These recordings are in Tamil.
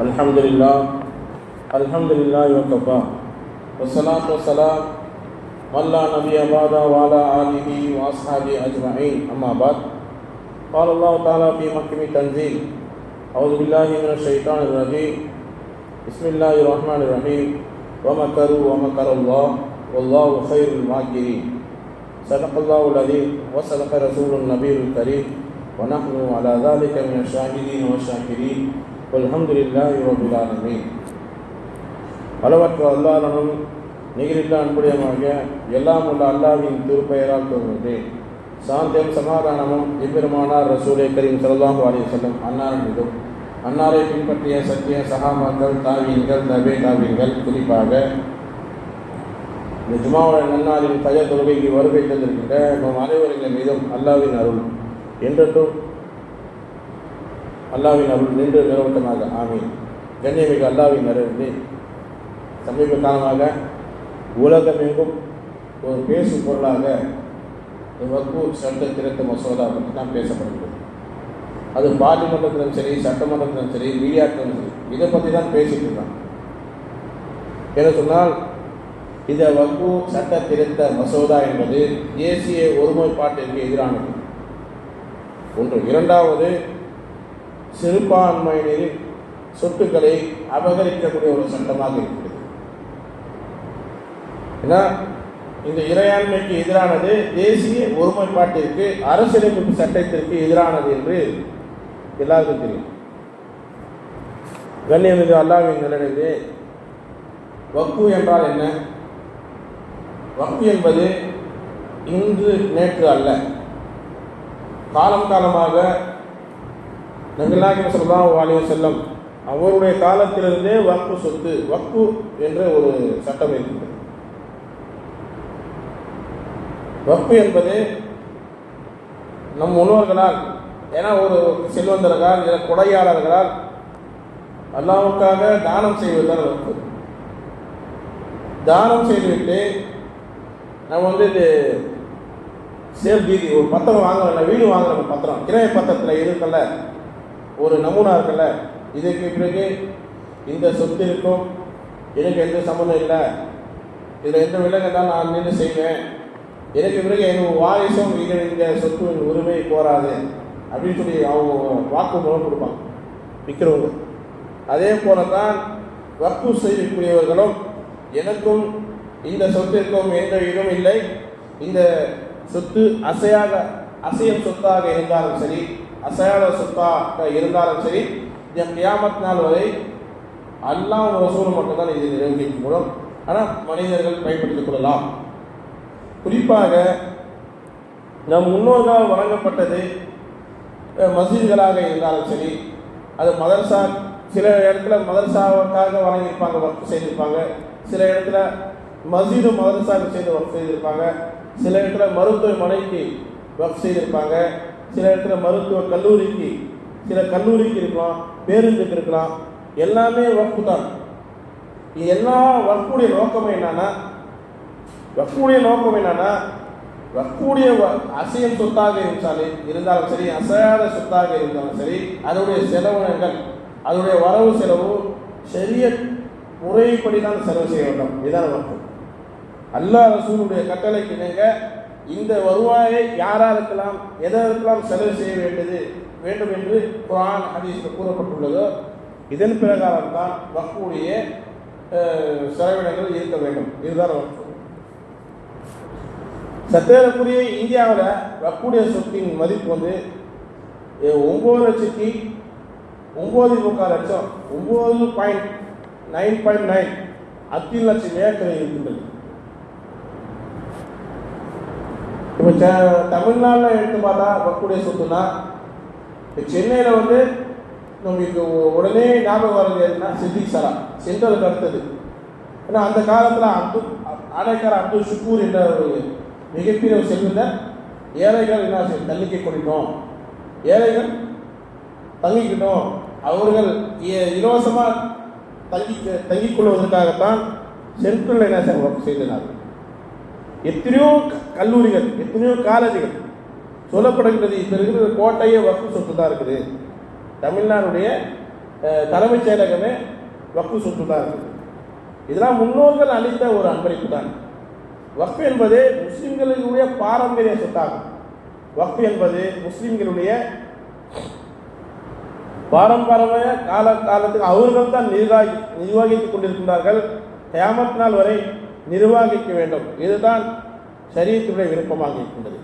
الحمد لله الحمد لله وكفى والصلاة والسلام من لا نبي بعد وعلى آله وأصحابه أجمعين أما بعد۔ قال الله تعالى في محكم تنزيل أعوذ بالله من الشيطان الرجيم بسم الله الرحمن الرحيم ومكروا ومكر الله والله خير الماكرين صدق الله العظيم وصدق رسول النبي الكريم ونحن على ذلك من الشاهدين والشاكرين அல்ஹம்துலில்லா யுவகுலானமே பலவற்ற அல்லாதனும் நிகரில்லா அன்புடையமாக எல்லாம் உள்ள அல்லாவின் திருப்பெயரால் தோன்றுகிறேன். சாந்தியம் சமாதானமும் எம்பெருமானார் ரசூலே கரீம் சல்லாஹு அலி செல்லும் அன்னாரின் மீதும் அன்னாரை பின்பற்றிய சத்திய சகாபாக்கள் தாவியங்கள் தபே தாவியங்கள் குறிப்பாக நிஜமாவோட ஜுமாவுடைய நன்னாரின் பய தொழுகைக்கு வருகை தந்திருக்கின்ற நம் அனைவரின் மீதும் அல்லாவின் அருள் என்றட்டும் அல்லாவின் அருள் நின்று நிலவட்டமாக. ஆமீன். கண்ணியமிகு அல்லாவின் அருள் சமீப காலமாக உலகமெங்கும் ஒரு பேசு பொருளாக வக்கு சட்ட திருத்த மசோதா பற்றி தான் பேசப்படுகிறது அது பார்லிமெண்ட்டிலும் சரி சட்டமன்றத்திலும் சரி மீடியாக்களும் சரி இதை பற்றி தான் பேசிட்டு இருக்காங்க என சொன்னால் இந்த வக்கு சட்ட திருத்த மசோதா என்பது தேசிய ஒருமைப்பாட்டிற்கு எதிரானது. ஒன்று இரண்டாவது சிறுபான்மையினரின் சொத்துக்களை அபகரிக்கக்கூடிய ஒரு சட்டமாக இருக்கிறது. ஏன்னா இந்த இறையாண்மைக்கு எதிரானது தேசிய ஒருமைப்பாட்டிற்கு அரசியலமைப்பு சட்டத்திற்கு எதிரானது என்று எல்லாருக்கும் தெரியும். கண்ணியமிகு அல்லாவின் நிலையிலே வக்கு என்றால் என்ன? வக்கு என்பது இன்று நேற்று அல்ல. காலம் காலமாக நபிலாகிம் சொல்லலாம் அலி செல்லம் அவருடைய காலத்திலிருந்தே வக்கு சொத்து வக்கு என்ற ஒரு சட்டம் இருக்கிறது வக்கு என்பது நம் முன்னோர்களால் ஏன்னா ஒரு செல்வந்தர்களால் இல்லை கொடையாளர்களால் அல்லாவுக்காக தானம் செய்வதுதான் வக்கு தானம் செய்துவிட்டு நம்ம வந்து இது சேர் தீதி ஒரு பத்திரம் வாங்குறோம் வீடு வாங்குறோம் பத்திரம் கிரைய பத்திரத்தில் இருக்கல ஒரு நமூனா இருக்குல்ல இதுக்கு பிறகு இந்த சொத்து இருக்கும் எனக்கு எந்த சம்மந்தம் இல்லை. இதில் எந்த விலங்கெல்லாம் நான் நின்று செய்வேன்? எனக்கு பிறகு எங்கள் வாரிசும் இது இந்த சொத்து உரிமை கோராது அப்படின்னு சொல்லி அவங்க வாக்குமூலம் கொடுப்பாங்க. விற்கிறவங்க அதே போல தான் வக்கு செய்யக்கூடியவர்களும் எனக்கும் இந்த சொத்திற்கும் எந்த இதுவும் இல்லை. இந்த சொத்து அசையாக அசையும் சொத்தாக இருந்தாலும் சரி அசையாத சொத்தாக இருந்தாலும் சரி இந்த கியாமத் நாள் வரை அல்லாஹ் ரசூல் மட்டும்தான் இதை நிறைவேற்ற மூலம் ஆனால் மனிதர்கள் பயன்படுத்திக் கொள்ளலாம். குறிப்பாக நம் முன்னோர்களால் வழங்கப்பட்டது மசீதுகளாக இருந்தாலும் சரி அது மதர்சா சில இடத்துல மதர்சாவுக்காக வழங்கியிருப்பாங்க ஒர்க் செய்திருப்பாங்க. சில இடத்துல மசீது மதர்சாவுக்கு செய்து ஒர்க் செய்திருப்பாங்க. சில இடத்துல மருத்துவமனைக்கு ஒர்க் செய்திருப்பாங்க. சில இடத்துல மருத்துவ கல்லூரிக்கு சில கல்லூரிக்கு இருக்கலாம் பேருந்துக்கு இருக்கலாம் எல்லாமே ஒர்க்கு தான் எல்லா ஒர்க்குடைய நோக்கம் என்னன்னா வக்குடைய நோக்கம் என்னன்னா வக்குடைய அசையும் சொத்தாக இருந்தாலே இருந்தாலும் சரி அசையாத சொத்தாக இருந்தாலும் சரி அதனுடைய செலவினங்கள் அதனுடைய வரவு செலவு சரிய முறைப்படி தான் செலவு செய்ய வேண்டும். இதுதான் வக்கு. அல்லாஹ் ரசூலுடைய கட்டளைக்கு நீங்கள் இந்த வருவாயை யாராருக்கெல்லாம் எதற்கெல்லாம் செலவு செய்ய வேண்டியது வேண்டும் என்று குரான் ஹதீஸில் கூறப்பட்டுள்ளதோ இதன் பிரகாரம் தான் வக்குடைய செலவினங்கள் இருக்க வேண்டும். இதுதான் வக்கு இந்தியாவில் வக்கூடிய சொத்தின் மதிப்பு வந்து ஒம்பது லட்சத்தி ஒம்பது முக்கால் லட்சம் ஒம்பது பாயிண்ட் நைன் பாயிண்ட் நைன் அத்தி லட்சம் ஏக்கர் இருக்கின்றது. இப்போ தமிழ்நாட்டில் எடுத்து பார்த்தா வக்கூடிய சொத்துனா இப்போ சென்னையில் வந்து நம்மளுக்கு உடனே ஞாபகம் வர்றது எதுனா சித்திக் சரா. சென்ட்ரலுக்கு அடுத்தது. ஏன்னா அந்த காலத்தில் அப்துல் ஆடைக்கார அப்துல் ஷுக்கூர் என்ற ஒரு மிகப்பெரிய ஒரு செல்வந்தர் ஏழைகள் என்ன செய்யும் தள்ளிக்கை கொடிட்டோம். ஏழைகள் தங்கிக்கிட்டோம். அவர்கள் இலவசமாக தங்கி தங்கிக் கொள்வதற்காகத்தான் சென்ட்ரல் என்ன செய்தனர். எத்தனையோ கல்லூரிகள் எத்தனையோ காலேஜுகள் சொல்லப்படுகின்றது. இப்போ இருக்கிற கோட்டையே வக்கு சொத்து தான் இருக்குது. தமிழ்நாடுடைய தலைமைச் செயலகமே வக்கு சொத்து தான் இருக்குது. இதெல்லாம் முன்னோர்கள் அளித்த ஒரு அன்பளிப்பு தான் வக்ஃப் என்பது முஸ்லிம்களுடைய பாரம்பரிய சொத்தாகும். வக்ஃப் என்பது முஸ்லிம்களுடைய பாரம்பரிய கால காலத்துக்கு அவர்கள் தான் நிர்வாகி நிர்வகித்துக் கொண்டிருக்கின்றார்கள். கியாமத் நாள் வரை நிர்வகிக்க வேண்டும். இதுதான் சரியத்துடைய விருப்பமாக இருக்கின்றது.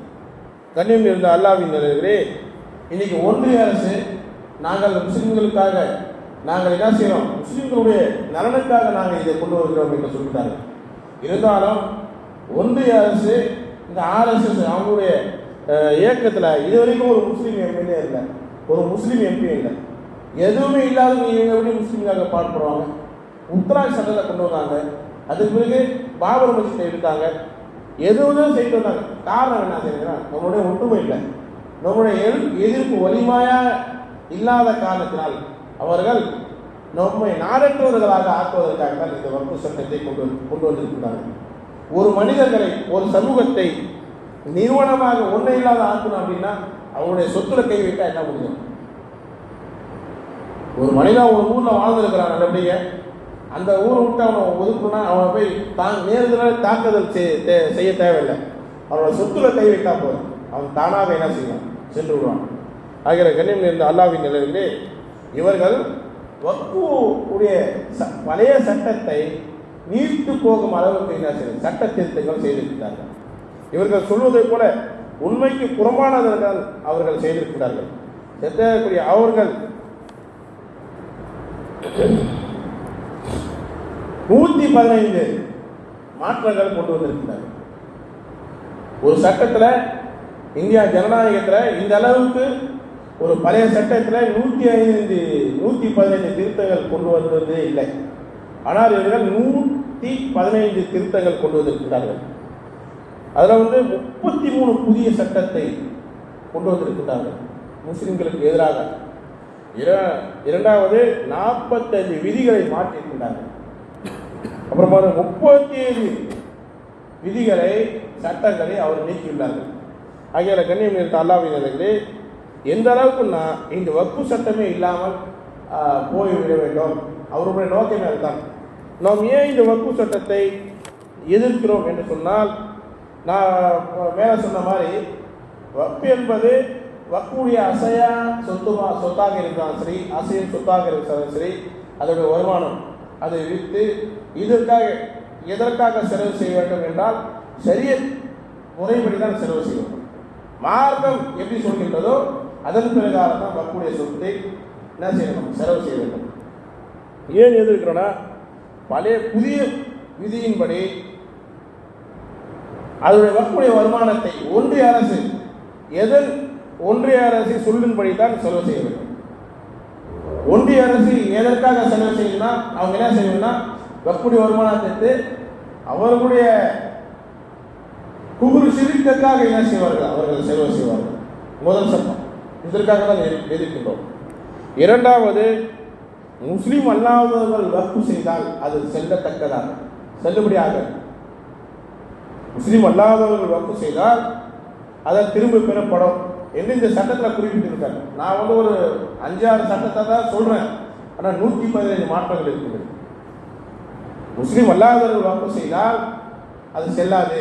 கண்ணியம் இருந்த அல்லாவின் நிலையிலே இன்னைக்கு ஒன்றிய அரசு நாங்கள் முஸ்லிம்களுக்காக நாங்கள் என்ன செய்கிறோம் முஸ்லிம்களுடைய நலனுக்காக நாங்கள் இதை கொண்டு வருகிறோம் என்று சொல்லிட்டார்கள். இருந்தாலும் ஒன்றிய அரசு இந்த ஆர்எஸ்எஸ் அவங்களுடைய இயக்கத்தில் இது வரைக்கும் ஒரு முஸ்லீம் எம்எல்ஏ இல்லை. ஒரு முஸ்லீம் எம்பி இல்லை. எதுவுமே இல்லாதவங்க நீங்கள் எப்படி முஸ்லீம்காக பாடுபடுவாங்க? உத்தராய் சட்டத்தை கொண்டு வந்தாங்க. அதுக்கு பிறகு பாபர் மசீத்தை இருக்காங்க. எதுவும் செய்து வந்தாங்க. காரணம் என்ன செய்யுங்கன்னா நம்மளுடைய ஒற்றுமை இல்லை. நம்முடைய எதிர்- எதிர்ப்பு வலிமையா இல்லாத காரணத்தினால் அவர்கள் நம்மை நாடற்றவர்களாக ஆக்குவதற்காக தான் இந்த வகுப்பு சட்டத்தை கொண்டு வந்து- கொண்டு வந்திருக்கிறார்கள். ஒரு மனிதர்களை ஒரு சமூகத்தை நிறுவனமாக ஒன்றை இல்லாத ஆக்கணும் அப்படின்னா அவங்களுடைய சொத்துல கை வைத்தா என்ன முடியும் ஒரு மனிதன் ஒரு ஊர்ல வாழ்ந்திருக்கிறான் நல்லபடியா அந்த ஊரை விட்டு அவனை ஒதுக்கணும்னா அவனை போய் தான் நேரத்தில் தாக்குதல் தே- செய்ய தேவையில்லை. அவனோட சொத்துல கை வைத்தா போதும். அவன் தானாக என்ன செய்வான்? சென்று விடுவான். ஆகிற கண்ணியம் இருந்த அல்லாவின் நிலையிலே இவர்கள் வக்கு ச- பழைய சட்டத்தை நீர்த்து போகும் அளவுக்கு என்ன செய்ய சட்ட திருத்தங்கள் செய்திருக்கிறார்கள் இவர்கள் சொல்வதைப் போல உண்மைக்கு புறமானவர்கள் அவர்கள் செய்திருக்கிறார்கள். எத்தகைய அவர்கள் நூத்தி பதினைந்து மாற்றங்கள் கொண்டு வந்திருக்கிறார்கள் ஒரு சட்டத்தில் இந்தியா ஜனநாயகத்தில் இந்த அளவுக்கு ஒரு பழைய சட்டத்தில் நூற்றி ஐந்து நூற்றி பதினைந்து திருத்தங்கள் கொண்டு வந்ததே இல்லை. ஆனால் இவர்கள் நூற்றி பதினைந்து திருத்தங்கள் கொண்டு வந்திருக்கிறார்கள். அதில் வந்து முப்பத்தி மூணு புதிய சட்டத்தை கொண்டு வந்திருக்கிறார்கள். முஸ்லிம்களுக்கு எதிராக. இர- இரண்டாவது நாற்பத்தஞ்சு விதிகளை மாற்றியிருக்கிறார்கள். அப்புறமா முப்பத்தி ஏழு விதிகளை சட்டங்களை அவர் நீக்கியுள்ளார்கள். ஆகிய கண்ணியம் நிறுத்த அல்லாவினர்களே எந்த அளவுக்குன்னா இந்த வக்கு சட்டமே இல்லாமல் போய்விட வேண்டும். அவருடைய நோக்கமே அதுதான். நாம் ஏன் இந்த வக்கு சட்டத்தை எதிர்க்கிறோம் என்று சொன்னால் நான் மேலே சொன்ன மாதிரி வப்பு என்பது வக்குடைய அசையா சொத்துமா சொத்தாக இருந்தாலும் சரி அசையும் சொத்தாக இருந்தாலும் சரி அதோடைய வருமானம். அதை விற்று இதற்காக எதற்காக செலவு செய்ய வேண்டும் என்றால் சரிய முறைப்படி தான் செலவு செய்ய வேண்டும். மார்க்கம் எப்படி சொல்கின்றதோ அதன் பிரகாரம் தான் மக்களுடைய சொத்தை என்ன செய்யணும் செலவு செய்ய வேண்டும். ஏன் எதிர்க்கிறோன்னா பழைய புதிய விதியின்படி அதனுடைய வக்குடைய வருமானத்தை ஒன்றிய அரசு எதன் ஒன்றிய அரசு சொல்லின்படி தான் செலவு செய்ய வேண்டும். ஒன்றிய அரசு எதற்காக செலவு செய்யணும்னா அவங்க என்ன செய்யணும்னா வக்குடைய வருமானத்தை அவர்களுடைய குகுரு சிரிக்கக்காக என்ன செய்வார்கள்? அவர்கள் செலவு செய்வார்கள். முதல் சட்டம். இதற்காக தான் எதிர்க்கின்றோம் இரண்டாவது முஸ்லீம் அல்லாதவர்கள் வக்கு செய்தால் அது செல்லத்தக்கதாக செல்லுபடியாக. முஸ்லீம் அல்லாதவர்கள் வக்கு செய்தால் அதை திரும்ப பெறப்படும் என்று இந்த சட்டத்தில் குறிப்பிட்டிருக்காங்க. நான் வந்து ஒரு அஞ்சாறு சட்டத்தை தான் சொல்றேன். ஆனால் நூற்றி பதினைந்து மாற்றங்கள் இருக்கிறது முஸ்லீம் அல்லாதவர்கள் வாக்கு செய்தால் அது செல்லாது.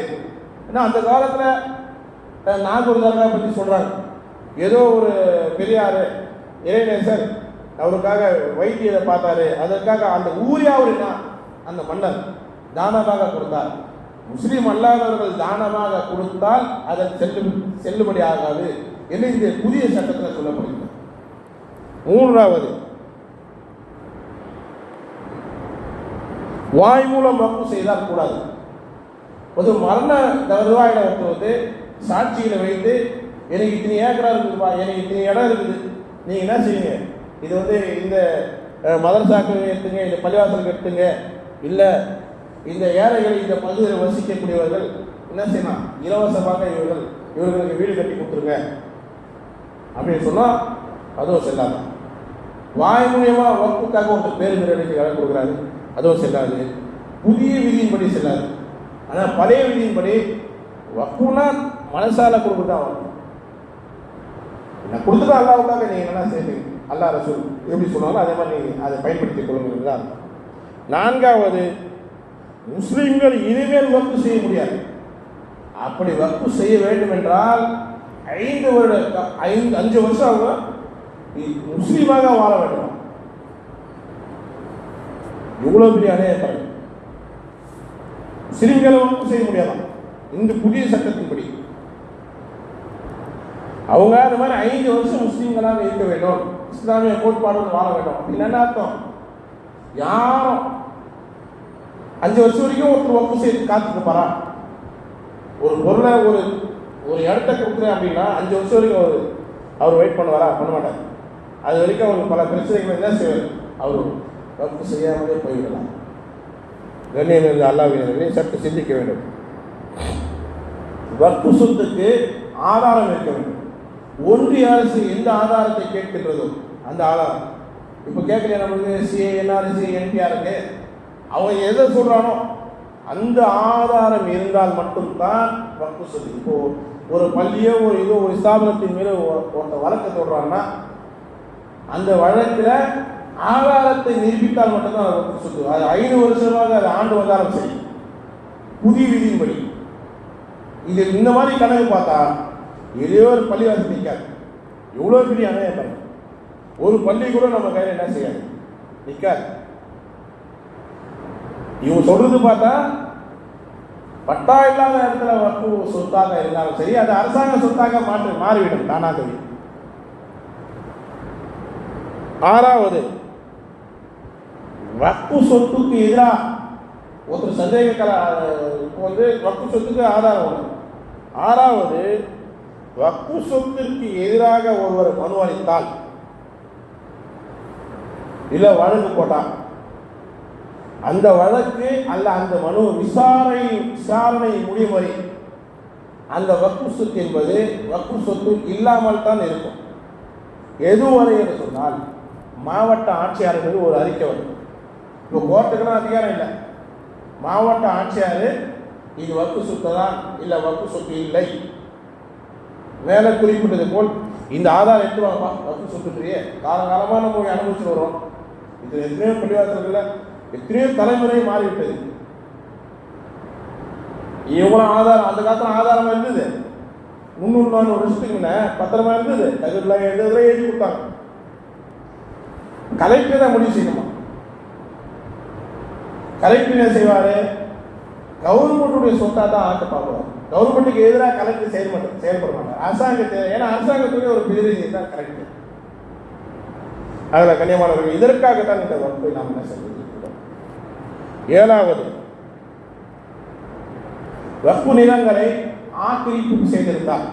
ஏன்னா அந்த காலத்தில் நாகூர் தர்கா பற்றி சொல்கிறாங்க ஏதோ ஒரு பெரியார் இறைநேசர் அவருக்காக வைத்தியரை பார்த்தாரு. அதற்காக அந்த ஊரே அவர் என்ன? அந்த மன்னர் தானமாக கொடுத்தார். முஸ்லீம் அல்லாதவர்கள் தானமாக கொடுத்தால் அதன் செல்லு செல்லுபடி ஆகாது என்று இந்த புதிய சட்டத்தில் சொல்லப்படுகிறது. மூன்றாவது வாய் மூலம் வக்கு செய்தால் கூடாது. ஒரு மரண வருவாயில வந்து சாட்சியில் வைத்து எனக்கு இத்தனை ஏக்கரா இருக்குதுப்பா எனக்கு இத்தனை இடம் இருக்குது. நீங்கள் என்ன செய்யுங்க இது வந்து இந்த அஹ், மதரசாக்கு எடுத்துங்க இந்த பள்ளிவாசலுக்கு எடுத்துங்க இல்லை இந்த ஏழைகள் இந்த பகுதியில் வசிக்கக்கூடியவர்கள் என்ன செய்யலாம்? இலவசமாக இவர்கள் இவர்களுக்கு வீடு கட்டி கொடுத்துருங்க. அப்படின்னு சொன்னால் அதுவும் செல்லாது வாய் மூலியமாக வகுப்புக்காக ஒருத்தர் பேருந்து மீறலுக்கு இடம் கொடுக்குறாரு. அதுவும் செல்லாது. புதிய விதியின்படி செல்லாது. ஆனால் பழைய விதியின்படி வக்குனா மனசால கொடுக்குதான் வரும் நான் கொடுத்துட்டா அல்லாவுக்காக நீங்க என்ன செய்யுங்க அல்லாஹ் ரசூல் எப்படி சொன்னாலும் அதே மாதிரி நீங்கள் அதை பயன்படுத்திக் கொள்ளுங்கள் தான் நான்காவது முஸ்லீம்கள் இனிமேல் வக்கு செய்ய முடியாது. அப்படி வக்கு செய்ய வேண்டும் என்றால் ஐந்து வருட ஐந்து அஞ்சு வருஷம் அவங்க முஸ்லீமாக வாழ வேண்டும். எவ்வளவு பெரிய அநியாயம் பாருங்க முஸ்லிம்களை செய்ய முடியாதான் இந்த புதிய சட்டத்தின்படி. அவங்க அந்த மாதிரி ஐந்து வருஷம் முஸ்லீம்களாக இருக்க வேண்டும். இஸ்லாமிய கோட்பாடு வாழ வேண்டும். அப்படின்னு என்ன அர்த்தம்? யாரும். அஞ்சு வருஷம் வரைக்கும் ஒருத்தர் ஒப்பு செய்து காத்துட்டு போறா ஒரு பொருளை ஒரு ஒரு இடத்த கொடுக்குறேன் அப்படின்னா அஞ்சு வருஷம் வரைக்கும் அவர் அவர் வெயிட் பண்ணுவாரா? பண்ண மாட்டார். அது வரைக்கும் அவருக்கு பல பிரச்சனைகள் என்ன செய்வார்? அவர் ரத்து செய்யாமலே போய்விடலாம். கண்ணியம் இருந்த அல்லாவினர்களே சற்று சிந்திக்க வேண்டும். வக்கு சொத்துக்கு ஆதாரம் இருக்க வேண்டும். ஒன்றிய அரசு எந்த ஆதாரத்தை கேட்கின்றதோ அந்த ஆதாரம். இப்போ கேட்கலையா நம்மளுக்கு சிஏ என்ஆர்சி என்பிஆருக்கு அவன் எதை சொல்கிறானோ அந்த ஆதாரம் இருந்தால் மட்டும்தான் வக்கு சொத்து. இப்போ ஒரு பள்ளியோ ஒரு இதோ ஒரு ஸ்தாபனத்தின் மேலே ஒருத்த வழக்கை வழக்கு அந்த வழக்கில் ஆதாரத்தை நிரூபித்தால் மட்டும்தான் அது சொத்து அது ஐநூறு வருஷமாக அது ஆண்டு வந்தாலும் சரி. புதிய விதியின்படி. இது இந்த மாதிரி கணக்கு பார்த்தா எதையோ ஒரு பள்ளிவாசல் நிற்காது. எவ்வளோ பெரிய அணையம் பாருங்க. ஒரு பள்ளி கூட நம்ம கையில் என்ன செய்யாது? நிற்காது. இவங்க சொல்றது பார்த்தா பட்டா இல்லாத இடத்துல வக்கு சொத்தாக இருந்தாலும் சரி அது அரசாங்க சொத்தாக மாற்றி மாறிவிடும். தானாகவே. ஆறாவது வக்கு சொத்துக்கு எதிராக ஒருத்தர் சந்தேகக்கல இப்போ வந்து வக்கு சொத்துக்கு ஆதாரம் ஆறாவது வக்கு சொத்திற்கு எதிராக ஒருவர் மனு அளித்தால் இல்லை வழக்கு போட்டால் அந்த வழக்கு அல்ல அந்த மனு விசாரணை விசாரணை முடியும் வரை அந்த வக்கு சொத்து என்பது வக்கு சொத்து இல்லாமல் தான் இருக்கும். எதுவரை என்று சொன்னால் மாவட்ட ஆட்சியாளர்கள் ஒரு அறிக்கை வரும். இப்போ கோர்ட்டுக்கெல்லாம் அதிகாரம் இல்லை. மாவட்ட ஆட்சியார் இது வக்கு சொத்து தான் இல்லை வக்கு சொத்து இல்லை. மேலே குறிப்பிட்டது போல் இந்த ஆதாரம் எடுத்து வாங்கப்பா வக்கு சொத்துன்றியே காலங்காலமாக நம்ம இங்க அனுபவிச்சுட்டு வரோம் இது எத்தனையோ பள்ளிவாசல்களில் எத்தனையோ தலைமுறை மாறிவிட்டது. இவ்வளோ ஆதாரம் அந்த காலத்தில் ஆதாரமாக இருந்தது. முந்நூறு நானூறு வருஷத்துக்கு முன்ன பத்திரமா இருந்தது. தகுதியில் எழுதுறதுல எழுதி கொடுத்தாங்க. கலெக்டர் தான் முடிவு செய்யணுமா? கலெக்டர் என்ன செய்வார். கவர்மெண்ட்டுடைய சொத்தாக தான் ஆக்க பார்ப்பார் கவர்மெண்ட்டுக்கு எதிராக கலெக்டர் செயல்பட செயல்பட மாட்டார் அரசாங்கத்தை ஏன்னா அரசாங்கத்துடைய ஒரு பிரதிநிதி தான் கலெக்டர் அதில் கண்ணியமானவர்கள் இதற்காகத்தான் இந்த வகுப்பை நாம் என்ன செஞ்சிருக்கிறோம் ஏழாவது வக்கு நிலங்களை ஆக்கிரமிப்பு செய்திருந்தால்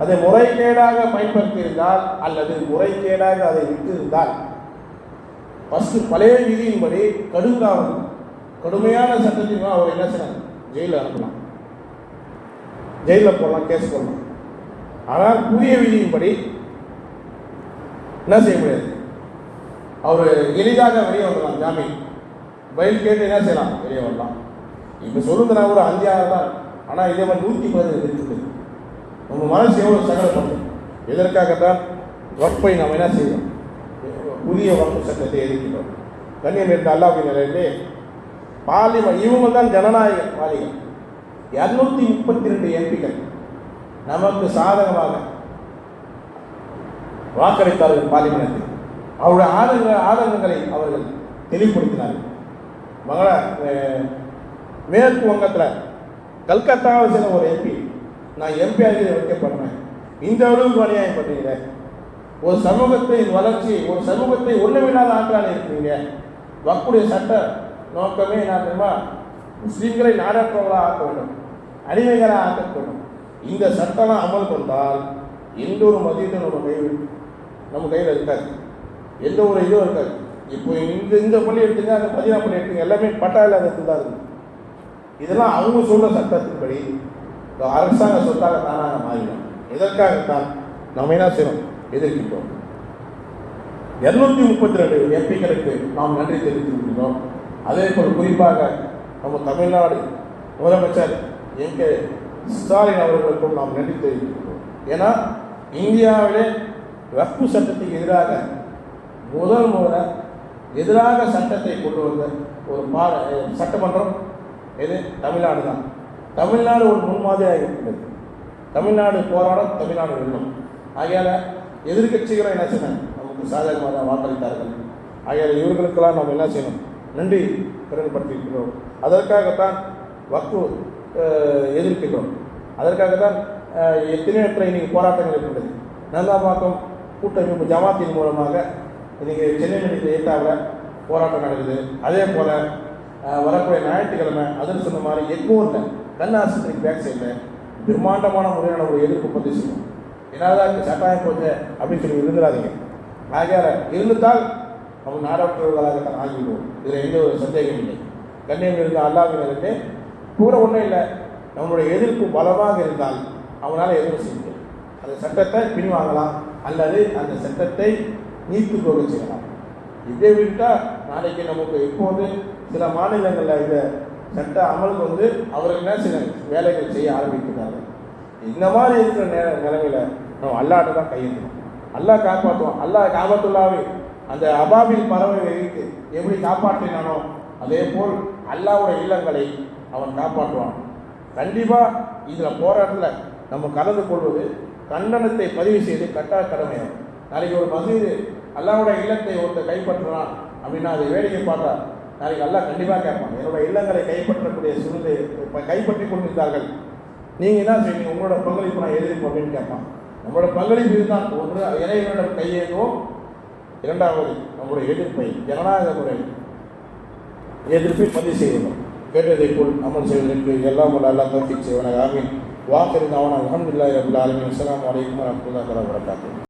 அதை முறைகேடாக பயன்படுத்தியிருந்தால் அல்லது முறைகேடாக அதை விட்டிருந்தால் ஃபஸ்ட்டு பழைய விதியின்படி கடுங்காவல் கடுமையான சட்டத்தின் அவர் என்ன செய்யலாம் ஜெயிலில் அனுப்பலாம். ஜெயிலில் போடலாம் கேஸ் போடலாம். ஆனால் புதிய விதியின்படி என்ன செய்ய முடியாது? அவர் எளிதாக வெளியே வரலாம் ஜாமீன். பயில் கேட்டு என்ன செய்யலாம்? வெளியே வரலாம். இப்போ சொல்லுங்க நான் ஒரு அஞ்சாயிரம் தான் ஆனால் இதே மாதிரி நூற்றி பதினஞ்சு இருக்குது நம்ம மனசு எவ்வளோ சங்கடப்படும்? எதற்காகத்தான்? வற்பை நம்ம என்ன செய்வோம் புதிய வகுப்பு சட்டத்தை எதிர்க்கிறோம். கண்ணியம் இருந்த அல்லாவுடைய நிலையிலே பார்லிமெண்ட் இவங்க தான் ஜனநாயக வாதிகள் இரநூத்தி முப்பத்தி ரெண்டு எம்பிக்கள் நமக்கு சாதகமாக வாக்களித்தார்கள் பார்லிமெண்ட்டில் அவருடைய ஆதங்க ஆதங்கங்களை அவர்கள் தெளிவுபடுத்தினார்கள். மகள மேற்கு வங்கத்தில் கல்கத்தாவை சேர்ந்த ஒரு எம்பி நான் எம்பியாக வைக்கப்படுறேன். இந்த அளவுக்கு அநியாயம் பண்ணுறீங்க ஒரு சமூகத்தின் வளர்ச்சி ஒரு சமூகத்தை ஒன்றுமில்லாத ஆட்களாக இருக்கிறீங்க. வக்குடைய சட்ட நோக்கமே என்ன தெரியுமா? முஸ்லீம்களை நாடற்றவர்களாக ஆக்க வேண்டும். அடிமைகளாக ஆக்க வேண்டும். இந்த சட்டம்லாம் அமல் கொண்டால் எந்த ஒரு மதியத்தை நம்ம கையில் நம்ம கையில் இருக்காது. எந்த ஒரு இதுவும் இருக்காது. இப்போ இந்த இந்த பள்ளி எடுத்துங்க அந்த பதினா பள்ளி எடுத்துங்க எல்லாமே பட்டா இல்லாத தான் இருக்குது இதெல்லாம் அவங்க சொல்ற சட்டத்தின்படி அரசாங்க சொத்தாக தானாக மாறிடும். இதற்காகத்தான் நம்ம என்ன செய்யணும்? எதிர்க்கின்றோம். இருநூத்தி முப்பத்தி ரெண்டு எம்பிக்களுக்கு நாம் நன்றி தெரிவித்திருக்கிறோம் அதே போல் குறிப்பாக நம்ம தமிழ்நாடு முதலமைச்சர் எம் கே ஸ்டாலின் அவர்களுக்கும் நாம் நன்றி தெரிவித்திருக்கிறோம் ஏன்னா இந்தியாவிலே வக்பு சட்டத்துக்கு எதிராக முதல் முறை எதிராக சட்டத்தை கொண்டு வந்த ஒரு பா சட்டமன்றம் எது? தமிழ்நாடு தான். தமிழ்நாடு ஒரு முன்மாதிரியாக இருக்கிறது தமிழ்நாடு போராடம் தமிழ்நாடு வெல்லும். ஆகையால் எதிர்க்கட்சிகளை என்ன செய்யணும்? நமக்கு சாதகமாக வாக்களித்தார்கள். ஆகிய இவர்களுக்கெல்லாம் நாம் என்ன செய்யணும்? நன்றி கடன்படுத்தியிருக்கிறோம் அதற்காகத்தான் வக்கு எதிர்க்கிறோம். அதற்காகத்தான் எத்தனை எத்தனையற்ற இன்னைக்கு போராட்டங்கள் இருக்கின்றது. நந்தாம்பாக்கம் கூட்டமைப்பு ஜமாத்தின் மூலமாக இன்றைக்கி சென்னை மெடிக்கல் ஏட்டாவில் போராட்டம் நடக்குது. அதே போல் வரக்கூடிய ஞாயிற்றுக்கிழமை அதில் சொன்ன மாதிரி எக்மோரில் கண் ஆஸ்பத்திரிக்கு பேக் சைடில் பிரம்மாண்டமான முறையான ஒரு எதிர்ப்பு பதிவு செய்யும் என்னதான் சட்டாயம் போச்சு அப்படின்னு சொல்லி இருந்துடாதீங்க. ஆகியார இருந்துட்டால் நம்ம நாடாற்றவர்களாக தான் ஆகிவிடுவோம். இதில் எந்த ஒரு சந்தேகம் இல்லை. கண்ணியம் இருந்த அல்லாவினருக்கு கூட ஒன்றும் இல்லை. நம்மளுடைய எதிர்ப்பு பலமாக இருந்தால் அவனால் எதுவும் செய்ய அந்த சட்டத்தை பின்வாங்கலாம். அல்லது அந்த சட்டத்தை நீத்து போக செய்யலாம். இதை விட்டால் நாளைக்கு நமக்கு இப்போது சில மாநிலங்களில் இந்த சட்ட அமலுக்கு வந்து அவர்கள் என்ன சில வேலைகள் செய்ய ஆரம்பிக்கிறார்கள்? இந்த மாதிரி இருக்கிற நேர நிலைமையில நம்ம அல்லாட்ட தான் கையெழுத்தணும் அல்லாஹ் காப்பாற்றுவான் அல்லாஹ் காப்பாத்துள்ளாவே அந்த அபாபில் பறவை வைத்து எப்படி காப்பாற்றினானோ அதே போல் அல்லாவோட இல்லங்களை அவன் காப்பாற்றுவான். கண்டிப்பாக இதில் போராட்டத்தில் நம்ம கலந்து கொள்வது கண்டனத்தை பதிவு செய்து கட்டாய கடமையாகும். நாளைக்கு ஒரு மசீது அல்லாவோட இல்லத்தை ஒருத்தர் கைப்பற்றலாம் அப்படின்னா அதை வேடிக்கை பார்த்தா நாளைக்கு அல்லாஹ் கண்டிப்பாக கேட்பான். என்னோட இல்லங்களை கைப்பற்றக்கூடிய சூழ்நிலை கைப்பற்றி கொண்டிருந்தார்கள். நீங்கள் என்ன செய்வீங்க? உங்களோட பங்களிப்பு நான் எழுதி அப்படின்னு கேட்பான். நம்மளோட பங்களிப்பு இதுதான். ஒன்று இறைவனோட கையேந்துவோம் இரண்டாவது நம்முடைய எதிர்ப்பை. ஜனநாயக முறை? எதிர்ப்பை பதிவு செய்வோம் கேட்டதை போல் அமல் செய்வதற்கு எல்லாம் உள்ள அல்லாஹ் தோட்டி செய்வனாக. ஆமீன். வாக்கிருந்த அவன் அல்ஹம்துலில்லாஹி ரபில் ஆலமீன். அஸ்ஸலாமு அலைக்கும் வரஹ்மத்துல்லாஹி வபரகாத்துஹு.